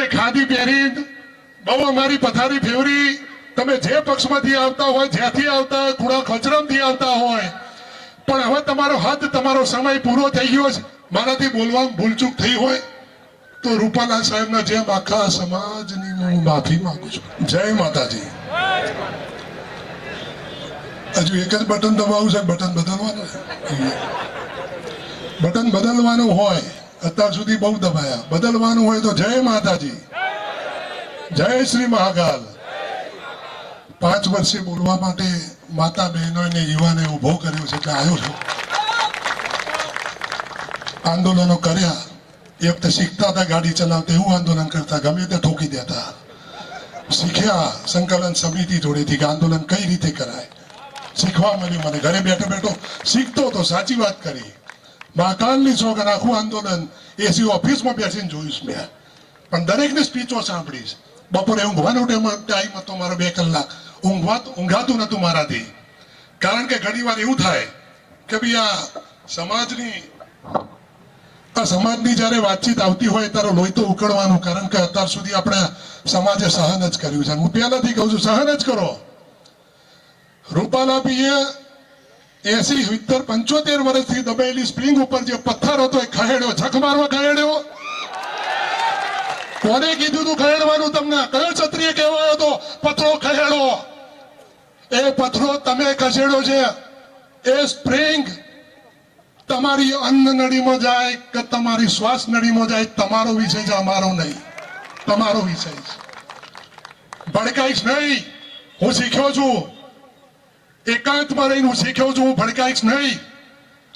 તમે ખાદી પહેરી, બહુ અમારી પથારી ફેવરી. તમે જે પક્ષમાંથી આવતા હોય, જ્યાંથી આવતા હોય, કુડા ખચરમથી આવતા હોય. પણ હવે તમારો હદ તમારો સમય પૂરો થઈ ગયો છે. મારાથી બોલવામાં ભૂલચૂક થઈ હોય. તો રૂપાલા સાહેબના જેમ આખા સમાજની હું માફી માંગુ છું. જય માતાજી. હજુ એક જ બટન દબાવવું છે, બટન બદલવાનું બટન બદલવાનું હોય. અત્યાર સુધી બહુ દબાયા. બદલવાનું હોય તો જય માતાજી. જય શ્રી મહાકાલ. પાંચ વર્ષે બોલવા માટે માતા બહેનો અને યુવાને ઊભો કર્યો છે કે આવ્યો છું. આંદોલનો કર્યા. એ વખતે શીખતા હતા ગાડી ચલાવતા, એવું આંદોલન કરતા. ગમે તે ઠોકી દેતા. શીખ્યા સંકલન સમિતિ જોડેથી કે આંદોલન કઈ રીતે કરાય. શીખવા મળ્યું મને. ઘરે બેઠો બેઠો શીખતો તો સાચી વાત કરી. મહાકાલની સોગન આખું આંદોલન એસી ઓફિસમાં બેસીને જોઈશ મેં. પણ દરેકની સ્પીચો સાંભળીશ. બપોરે ઊંઘવાનો ટાઈમ હતો મારો બે કલાક. ઊંઘવા ઊંઘાતું નતું મારાથી. કારણ કે ઘણી એવું થાય કે ભાઈ આ સમાજની આ સમાજની જ્યારે વાતચીત આવતી હોય ત્યારે લોહી તો ઉકળવાનું, કારણ કે અત્યાર સુધી આપણે સમાજે સહન જ કર્યું છે. હું પહેલાથી કહું છું, સહન જ કરો. રૂપાલાબીએ એસી સિત્તેર પંચોતેર વર્ષથી દબાયેલી સ્પ્રિંગ ઉપર જે પથ્થર હતો એ ખહેડ્યો જખ મારવા ખહેડ્યો. કોને કીધું તું ખહેડવાનું તમને? કયો ક્ષત્રિય કહેવાયો હતો પથરો ખહેડો. એ પથરો તમે ખસેડો છે. એ સ્પ્રિંગ તમારી અન્ન નળીમાં જાય કે તમારી શ્વાસ નળીમાં જાય, તમારો વિષય છે, અમારો નહીં. તમારો વિષય છે. ભડકાઈશ નહીં. હું શીખ્યો છું. એકાંતમાં રહીને હું શીખ્યો છું, હું ભડકાઈશ નહીં.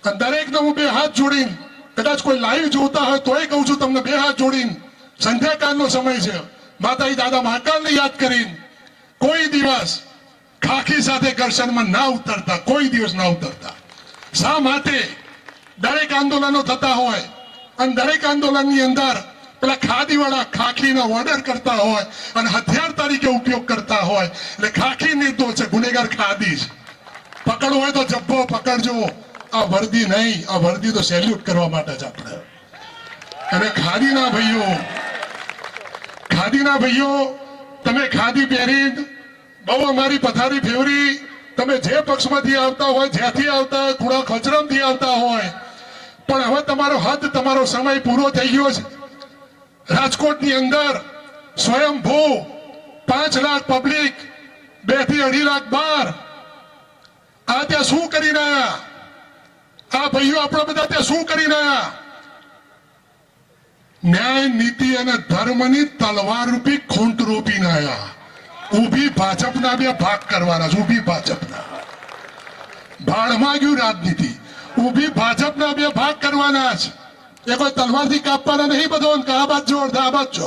અને દરેકને હું બે હાથ જોડીને, કદાચ કોઈ લાઈવ જોતા હોય તોય કહું છું તમને, બે હાથ જોડીને. સંધ્યાકાળનો સમય છે. માતાજી, દાદા મહાકાલને યાદ કરીને કોઈ દિવસ ખાખી સાથે ઘર્ષણમાં ના ઉતરતા, કોઈ દિવસ ના ઉતરતા. શા માટે? દરેક આંદોલનો થતા હોય. અને દરેક આંદોલનની અંદર પેલા ખાદીવાળા ખાખીનો ઓર્ડર કરતા હોય અને હથિયાર તરીકે ઉપયોગ કરતા હોય. એટલે ખાખી નિર્દોષ છે, ગુનેગાર ખાદી છે પકડવું હોય તો જબ્બો પકડજો. આ વર્દી નહીં, આ વર્દી તો સેલ્યુટ કરવા માટે જ આપણે. અને ખાદીના ભાઈઓ ખાદીના ભાઈઓ, તમે ખાદી પહેરી બહુ અમારી પથારી ફેવરી. તમે જે પક્ષમાંથી આવતા હોય, જ્યાંથી આવતા હોય ખૂણા ખચરમથી આવતા હોય. પણ હવે તમારો હદ, તમારો સમય પૂરો થઈ ગયો છે. રાજકોટની અંદર સ્વયંભૂ પાંચ લાખ પબ્લિક બેથી અઢી લાખ બાર. આ ત્યાં શું કરી રહ્યા આ ભાઈઓ આપણા બધા ત્યાં શું કરી રહ્યા ન્યાય, નીતિ અને ધર્મની તલવાર રૂપી ખૂંટ રોપીને નાયા ઊભી ભાજપના બે ભાગ કરવાના છે, ઊભી ભાજપના. ભાડમાં ગયું રાજનીતિ. ઊભી ભાજપના બે ભાગ કરવાના છે. એ કોઈ તલવારથી કાપવાના નહીં બધો આ બાદ આ બાદ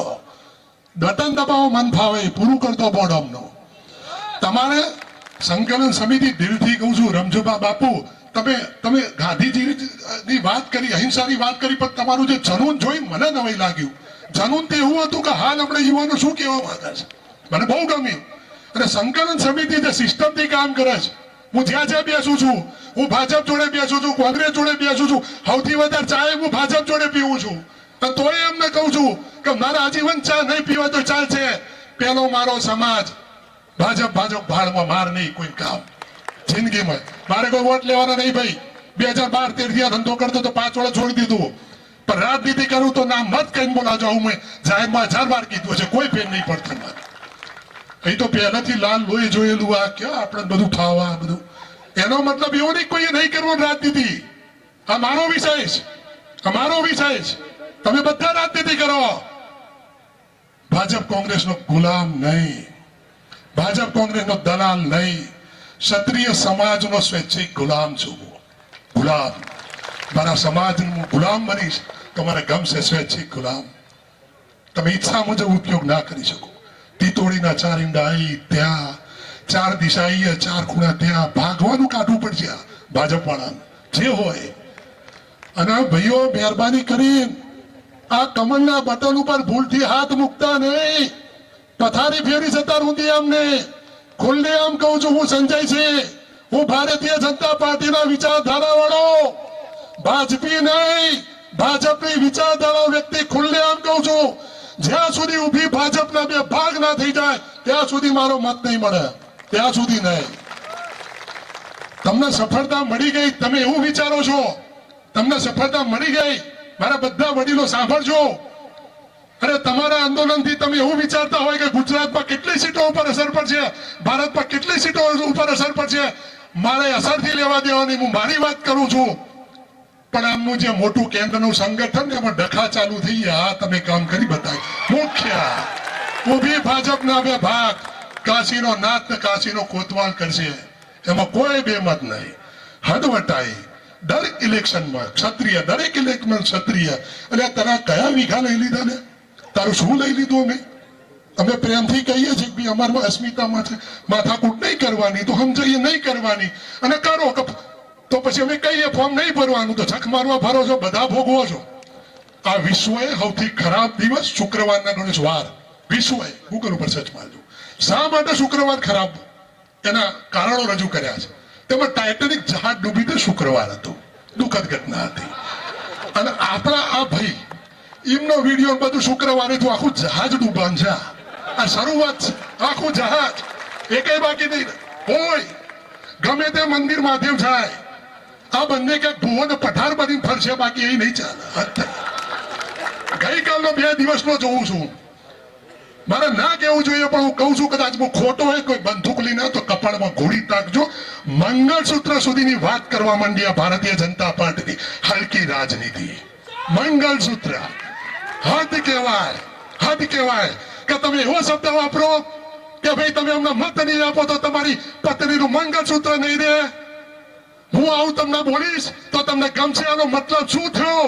બટન દબાવો મન ફાવે પૂરું કરતો બોર્ડમનું તમારે સંકલન સમિતિ દિલથી કહું છું રમજુભા બાપુ તમે તમે ગાંધીજીની વાત કરી અહિંસાની વાત કરી પણ તમારું જે જનૂન જોઈ મને નવાઈ લાગ્યું જનૂન તો એવું હતું કે હાલ આપણે યુવાનો શું કહેવા માંગે છે મને બહુ ગમ્યું અને સંકલન સમિતિ જે સિસ્ટમથી કામ કરે છે હું જ્યાં જ્યાં બેસું છું હું ભાજપ જોડે બેસું છું, કોંગ્રેસ જોડે બેસું છું. સૌથી વધારે ચાય હું ભાજપ જોડે પીવું છું. તોય એમને કહું છું કે મારા આજીવન ચા નહીં પીવા તો ચાલશે. પેલો મારો સમાજ. ભાજપ ભાજપ ભાડમાં માર નહીં કોઈ કામ જિંદગીમાં. મારે કોઈ વોટ લેવાના નહીં ભાઈ. બે હજાર બાર તેરથી ધંધો કરતો તો પાંચ વાળા છોડી દીધું. પણ રાજનીતિ કરું તો ના મત કઈ બોલા જાઉં મેં જાહેરમાં હજાર વાર કીધું છે. કોઈ ફેર નહીં પડતો મને અહીં તો પહેલાથી લાલ લોહી જોયેલું આ. ક્યાં આપણે બધું ખાવા, બધું એનો મતલબ એવો નહીં કોઈએ નહીં કરવાનું રાજનીતિ. આ મારો વિષય છે. આ મારો વિષય છે. તમે બધા રાજનીતિ કરો. ભાજપ કોંગ્રેસનો ગુલામ નહીં. ભાજપ કોંગ્રેસનો દલાલ નહીં. ક્ષત્રિય સમાજનો સ્વૈચ્છિક ગુલામ છું ગુલામ. મારા સમાજનું ગુલામ બનીશ. તો મને ગમશે સ્વૈચ્છિક ગુલામ. તમે ઈચ્છા મુજબ ઉપયોગ ના કરી શકો. તીતોડીના ચારિંડા અહીં, ત્યાં. ચાર દિશા ચાર ખૂણા ત્યાં ભાગવાનું કાઢવું પડશે ભાજપ વાળા જે હોય. અને ભાઈઓ મહેરબાની કરી આ કમલના બટન ઉપર ભૂલથી હાથ મૂકતા નહીં. પથારી ફેરી જતા રૂંધી અમને ખુલ્લે આમ કહું છું, હું સંજય છે. હું ભારતીય જનતા પાર્ટીના વિચારધારા વાળો ભાજપી નહીં, ભાજપની વિચારધારા વ્યક્તિ ખુલ્લે આમ કહું છું. જ્યાં સુધી ઊભી ભાજપના બે ભાગ ના થઈ જાય, ત્યાં સુધી મારો મત નહીં મળે. ત્યાં સુધી નહીં. તમને સફળતા મળી ગઈ, તમે એવું વિચારો છો, તમને સફળતા મળી ગઈ, મારા બધા વડીલો સાંભળજો. અરે, તમારા આંદોલનથી તમે એવું વિચારતા હોય કે ગુજરાતમાં કેટલી સીટો ઉપર અસર પડશે ભારતમાં કેટલી સીટો ઉપર અસર પડશે મારે અસરથી લેવા દેવાની હું મારી વાત કરું છું. પણ આમનું જે મોટું કેન્દ્રનું સંગઠન એમાં ડખા ચાલુ થઈ ગયા. તમે કામ કરી બતાવી. મુખ્ય ભાજપના બે ભાગ. કાશીનો નાથ ને કાશીનો કોતવાલ કરશે. એમાં કોઈ બેમત નહીં. હદવટાઈ દરેક ઇલેક્શનમાં ક્ષત્રિય, દરેક ઇલેક્શન ક્ષત્રિય. એટલે તારા કયા વીઘા લઈ લીધા ને? તારું શું લઈ લીધું અમે? અમે પ્રેમથી કહીએ છીએ કે અમારમાં અસ્મિતામાં છે. માથાકૂટ નહીં કરવાની, તો સમજાઈએ નહીં કરવાની. અને કરો તો પછી અમે કહીએ, ફોર્મ નહીં ભરવાનું, તો છક મારવા ભરો છો, બધા ભોગવો છો. આ વિશ્વએ સૌથી ખરાબ દિવસ શુક્રવારના ગણેશ વાર. વિશ્વએ ગૂગલ ઉપર સર્ચ મારજો. શા માટે શુક્રવાર ખરાબ? એના કારણો રજૂ કર્યા છે. તેમાં ટાઇટેનિક જહાજ ડૂબી તે શુક્રવાર હતો. દુઃખદ ઘટના હતી. અને આપણા આ ભાઈ, એમનો વીડિયો બધું શુક્રવારે તો આખું જહાજ ડૂબાન છે. આ શરૂઆત છે. આખું જહાજ. એકેય બાકી નહીં. હોય. ગમે તે મંદિર માધ્યમ જાય. આ બંને કે ભુવન પઠાર બની ફરશે, બાકી એ નહીં ચાલે. ગઈકાલનો બે દિવસનો જોઉં છું. મારે ના કેવું જોઈએ, પણ હું કહું છું કદાચ હું ખોટો હોય, કોઈ બંદૂક લઈને તો કપાળમાં ઘોડી તાકજો મંગળસૂત્ર સુધીની વાત કરવા માંડી ભારતીય જનતા પાર્ટીની હલકી રાજનીતિ. મંગળસૂત્ર. હદ કહેવાય હદ કહેવાય કે તમે એવો શબ્દ વાપરો કે ભાઈ તમે અમને મત નહીં આપો તો તમારી પત્નીનું મંગળસૂત્ર નહીં રહે. હું આવું તમને બોલીશ તો તમને ગમશે. આનો મતલબ શું થયો?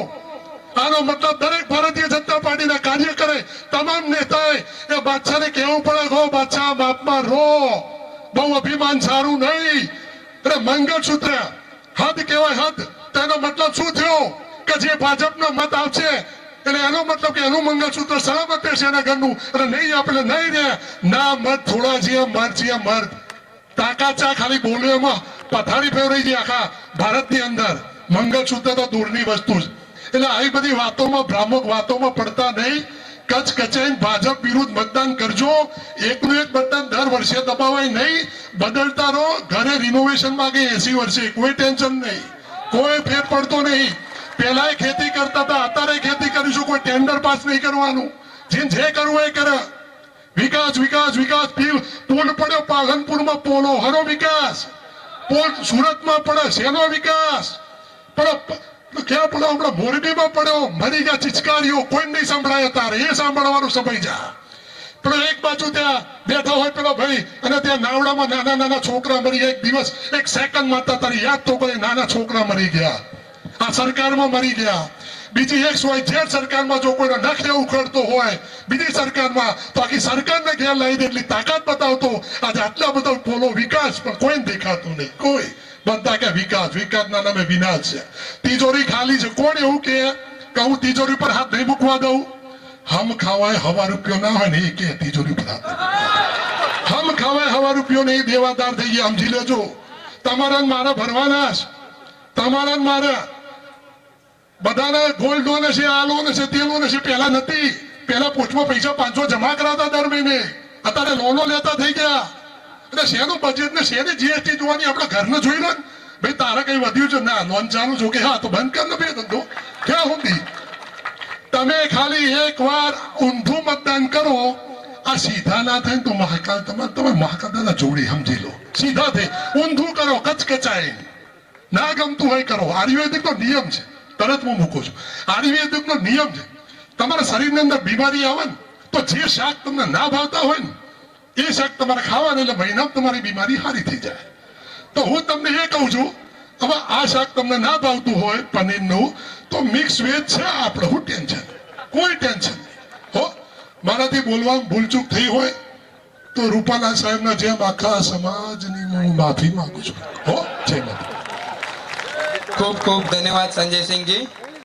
આનો મતલબ દરેક ભારતીય જનતા પાર્ટીના કાર્યકરે તમામ નેતાએ એ બાદશાહને કહેવું પડે હો બાદશાહ, બાપમાં રો બહુ અભિમાન સારું નહીં. અરે મંગળસૂત્ર, હદ કહેવાય હદ. તેનો મતલબ શું થયો? કે જે ભાજપનો મત આવશે, એટલે એનો મતલબ કે એનું મંગળસૂત્ર સલામત રહેશે એના ઘરનું. અને નહીં આપણે નહીં રે ના મત, થોડા જીએ મર જીએ મર. તાકાત ચા ખાલી બોલવામાં. પથારી ફેરવાઈ છે આખા ભારતની અંદર. મંગળસૂત્ર તો દૂરની વસ્તુ છે એટલે આવી બધી વાતોમાં, ભ્રામક વાતોમાં પડતા નહીં. કચ્છ કચાઈને ભાજપ વિરુદ્ધ મતદાન કરજો. એકનું એક મતદાન દર વર્ષે દબાવાય નહીં. બદલતા રહો. ઘરે રિનોવેશન માંગે એસી વર્ષે. કોઈ ટેન્શન નહીં. કોઈ ફેર પડતો નહીં. પહેલા ખેતી કરતા હતા, અત્યારે ખેતી કરીશું. કોઈ ટેન્ડર પાસ નહીં કરવાનું. જે જે કરવું એ કરે. વિકાસ વિકાસ વિકાસ. પીલ પુલ પડ્યો પાલનપુરમાં પોલો. હરો વિકાસ. પુલ સુરતમાં પડે. શેનો વિકાસ? પડો ક્યાં પડ્યો હમણાં મોરબીમાં પડ્યો, મરી ગયા ચિચકારીઓ કોઈ નહીં સંભળાય તારે, એ સાંભળવાનું સમય જા. પેલો એક બાજુ ત્યાં બેઠો હોય પેલો ભાઈ અને ત્યાં નાવડામાં નાના નાના છોકરા મરી ગયા. એક દિવસ, એક સેકન્ડ માતા તારી યાદ તો કરે નાના છોકરા મરી ગયા. આ સરકારમાં મરી ગયા. બીજી એક હોય જે સરકારમાં જો કોઈનો નખ ઉખડતો હોય, બીજી સરકારમાં, તો આખી સરકારને ઘેર લાવી દે, એટલી તાકાત બતાવતો, આજે આટલા બધા પોલો વિકાસ, પણ કોઈને દેખાતું નહીં. કોઈ. બધા કે વિકાસ, વિકાસના નામે વિનાશ છે. તિજોરી ખાલી છે. કોણ એવું કે હું તિજોરી પર હાથ નહીં મૂકવા દઉં? હમ ખાવાય હવા રૂપિયો ના હોય ને એ કે તિજોરી પર હાથ હમ ખાવાય હવા રૂપિયો નહીં દેવાદાર થઈ ગયા. સમજી લેજો. તમારા ને મારા ભરવાના તમારા ને મારા. બધાના ગોલ્ડ લોન હશે આ લોન છે તે લોન હશે પહેલા નથી. પહેલા પોસ્ટમાં પૈસા પાંચસો જમા કરાવતા દર મહિને. અત્યારે લોનો લેતા થઈ ગયા. એટલે શેનું બજેટ ને શેની જીએસટી જોવાની આપણે ઘરને જોઈ લો ભાઈ, તારે કઈ વધ્યું છે? ના લોન ચાલુ છો. કે હા, તો બંધ કર ને ભાઈ, ધંધો. ક્યાં સુધી તમે ખાલી એક વાર ઊંધું મતદાન કરો. આ સીધા ના થાય તો મહાકાલ તમારે તમે મહાકાલ દાદા જોડી સમજી લો. સીધા થઈ ઊંધું કરો કચકચાય ના ગમતું હોય કરો. આયુર્વેદિક નો નિયમ છે. તરત હું મૂકું છું. આયુર્વેદિક નો નિયમ છે. તમારા શરીરની અંદર બીમારી આવે ને, તો જે શાક તમને ના ભાવતા હોય ને એ શાક તમારે ખાવાનું એટલે મહિનામાં તમારી બીમારી સારી થઈ જાય. તો હું તમને એ કહું છું, હવે આ શાક તમને ના ભાવતું હોય પનીરનું, તો મિક્સ વેજ છે આપણે. હું ટેન્શન. કોઈ ટેન્શન હો, મારાથી બોલવામાં ભૂલચૂક થઈ હોય, તો રૂપાલા સાહેબના જેમ આખા સમાજની હું માફી માંગુ છું. હો, જય માતા ખૂબ ખૂબ ધન્યવાદ સંજયસિંહજી.